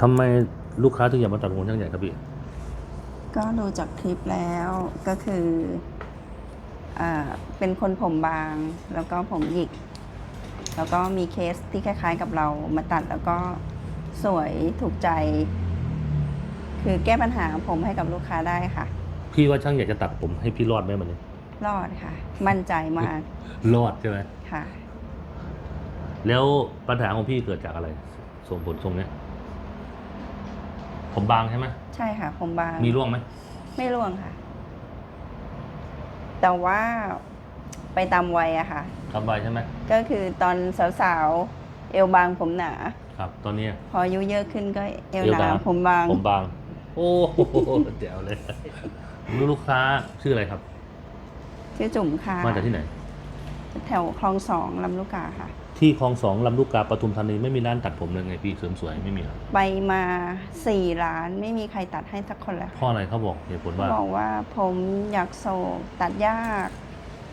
ทำไมลูกค้าถึงอยากมาตัดผมช่างใหญ่ครับพี่ ก็ดูจากคลิปแล้วก็คืออ่าเป็นคนผมบางแล้วก็ผมหยิก แล้วก็มีเคสที่คล้าย ๆ กับเรามาตัดแล้วก็สวยถูกใจ คือแก้ปัญหาผมให้กับลูกค้าได้ค่ะ พี่ว่าช่างใหญ่จะตัดผมให้พี่รอดไหมมันนี้รอดค่ะ มั่นใจมากรอดใช่ไหมค่ะ แล้วปัญหาของพี่เกิดจากอะไรส่งผลทรงเนี้ย ผมบางใช่ไหมใช่ค่ะ ผมบาง มีร่วงไหมไม่ร่วงค่ะ แต่ว่าไปตามวัยอะค่ะทำใบใช่ไหมก็คือตอนสาวๆ เอวบางผมหนา ครับ ตอนนี้ พออายุเยอะขึ้นก็เอวเอวหหนานาผมบาง ผมบาง โอ้โหเจ๋วเลยรู้ลูกค้าชื่ออะไรครับชื่อจุ๋มค่ะ มาจากที่ไหน แถวคลองสองลำลูกกาค่ะ ที่คลองสองลำลูกกาปทุมธานีไม่มีร้านตัดผมเลยไงพี่เสริมสวยไม่มีเหรอไปมาสี่ร้านไม่มีใครตัดให้สักคนเลยเพราะอะไรเขาบอกเหตุผลว่า บอกว่าผมอยากโศกตัดยาก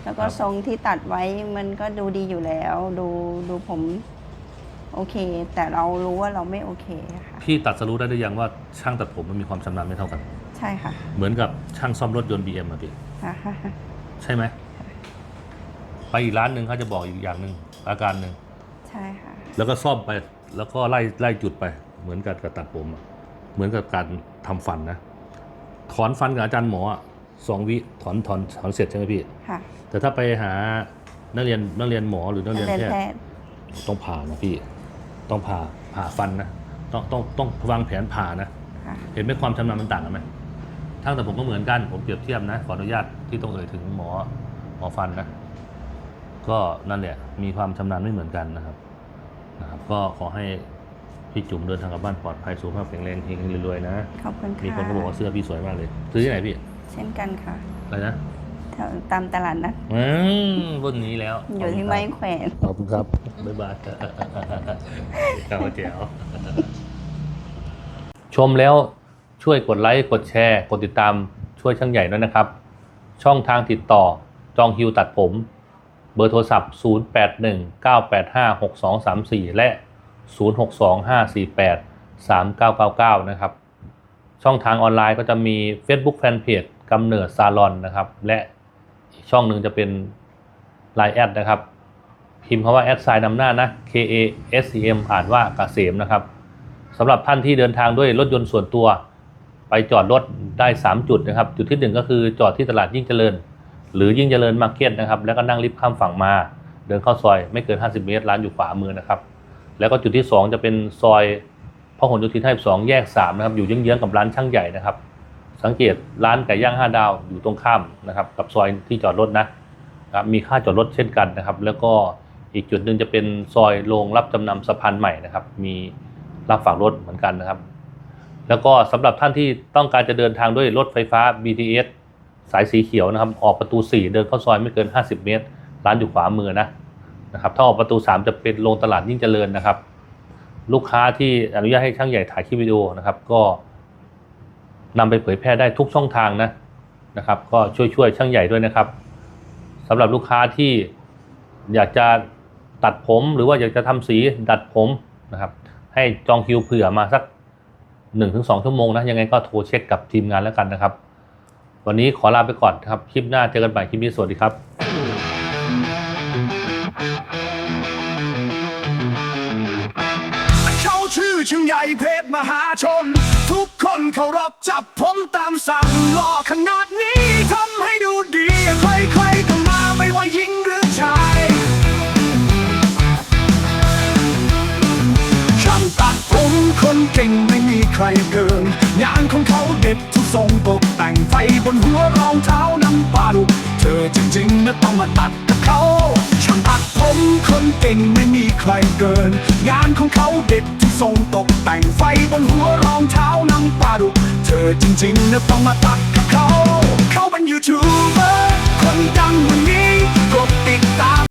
แล้วก็ครับ ทรงที่ตัดไว้มันก็ดูดีอยู่แล้ว ดูดูผมโอเค แต่เรารู้ว่าเราไม่โอเคค่ะ พี่ตัดสรู้ได้หรือยังว่าช่างตัดผมมันมีความชำนาญไม่เท่ากัน ใช่ค่ะเหมือนกับช่างซ่อมรถยนต์ BM อะพี่ใช่ไหมไป อีกร้านหนึ่งเขาจะบอกอีกอย่างหนึ่งอาการหนึ่งใช่ค่ะ แล้วก็ซ่อมไปแล้วก็ไล่ไล่จุดไป เหมือนกับการตัดผมอะเหมือนกับการทำฟันนะ ถอนฟันกับอาจารย์หมออะสองวิถอนถอนถอนเสร็จใช่ไหมพี่ ค่ะแต่ถ้าไปหานักเรียนนักเรียนหมอหรือนักเรียนเรียนแพแพทย์ ทย์ต้องผ่านะพี่ ต้องผ่าผ่าฟันนะ ต้องต้องต้องวางแผนผ่านะ ค่ะ เห็นไหมความชำนาญมันต่างกันไหมทั้งแต่ผมก็เหมือนกัน ผมเปรียบเทียบนะ ขออนุญาตที่ต้องเอ่ยถึงหมอหมอฟันนะ ก็นั่นแหละมีความชำนาญไม่เหมือนกันนะครับนะครับ ก็ขอให้พี่จุ๋มเดินทางกลับบ้านปลอดภัยสุขภาพแข็งแรงเฮงๆรวยๆนะ ขอบคุณค่ะมีคนก็บอกว่าเสื้อพี่สวยมากเลย ซื้อที่ไหนพี่ เช่นกันค่ะอะไรนะแถวตามตลาดนัดอืมรุ่นนี้แล้วอยู่ที่ไม้แขวนขอบคุณครับบ๊ายบายเจ้าเจ๋วชมแล้วช่วยกดไลค์ กดแชร์ กดติดตามช่วยช่างใหญ่ด้วยนะครับ ช่องทางติดต่อจองคิวตัดผม เบอร์โทรศัพท์ 0819856234 และ 0625483999 นะครับ ช่องทางออนไลน์ก็จะมี Facebook Fanpage กำเนิดซาลอนนะครับ และอีกช่องหนึ่งจะเป็น Line แอดนะครับ พิมพ์คำว่าแอดไซน์นำหน้านะ K A S E M อ่านว่าเกษมนะครับสำหรับท่านที่เดินทางด้วยรถยนต์ส่วนตัว ไปจอดรถได้ 3 จุดนะครับ จุดที่ 1 ก็คือจอดที่ตลาดยิ่งเจริญ หรือยิ่งเจริญมาร์เก็ตนะครับ แล้วก็นั่งลิฟต์ข้ามฝั่งมา เดินเข้าซอยไม่เกิน 50 เมตร ร้านอยู่ขวามือนะครับ แล้วก็จุดที่ 2 จะเป็นซอยพหลโยธิน52แยก3นะครับ อยู่เยื้องๆกับร้านช่างใหญ่นะครับ สังเกตร้านไก่ย่าง 5 ดาวอยู่ตรงข้ามนะครับ กับซอยที่จอดรถนะครับ มีค่าจอดรถเช่นกันนะครับ แล้วก็อีกจุดหนึ่งจะเป็นซอยโรงรับจำนำสะพานใหม่นะครับ มีรับฝากรถเหมือนกันนะครับ แล้วก็สำหรับท่านที่ต้องการจะเดินทางด้วยรถไฟฟ้า BTS สายสีเขียวนะครับ ออกประตู 4 เดินเข้าซอยไม่เกิน 50 เมตร ร้านอยู่ขวามือนะนะครับถ้าออกประตู 3 จะเป็นโรงตลาดยิ่งเจริญนะครับ ลูกค้าที่อนุญาตให้ช่างใหญ่ถ่ายคลิปวิดีโอนะครับ ก็นำไปเผยแพร่ได้ทุกช่องทางนะนะครับ ก็ช่วยช่วยช่างใหญ่ด้วยนะครับสำหรับลูกค้าที่อยากจะตัดผมหรือว่าอยากจะทำสีดัดผมนะครับ ให้จองคิวเผื่อมาสัก 1-2 ชั่วโมงนะยังไงก็โทรเช็คกับทีมงานแล้วกันนะครับ วันนี้ขอลาไปก่อนครับ คลิปหน้าเจอกันใหม่คลิปนี้สวัสดีครับชื่อชิงใหญ่เพชรมหาชน ทุกคนเคารพจับผมตามสั่งหล่อขนาดนี้ทำให้ดูดี ใครๆก็มาไม่ว่าหญิงหรือชายช่างตัดผมคนเก่งไม่มีใครเกินงานของเขาเด็ด ทรงตกแต่งไฟบนหัวรองเท้าน้ำปลาดุเธอจริงๆนะต้องมาตัดกับเขาช่างตัดผมคนเก่งไม่มีใครเกิน งานของเขาเด็ดที่ทรงตกแต่งไฟบนหัวรองเท้าน้ำปลาดุเธอจริงๆนะต้องมาตัดกับเขา เขาเป็นยูทูบเบอร์คนดังวันนี้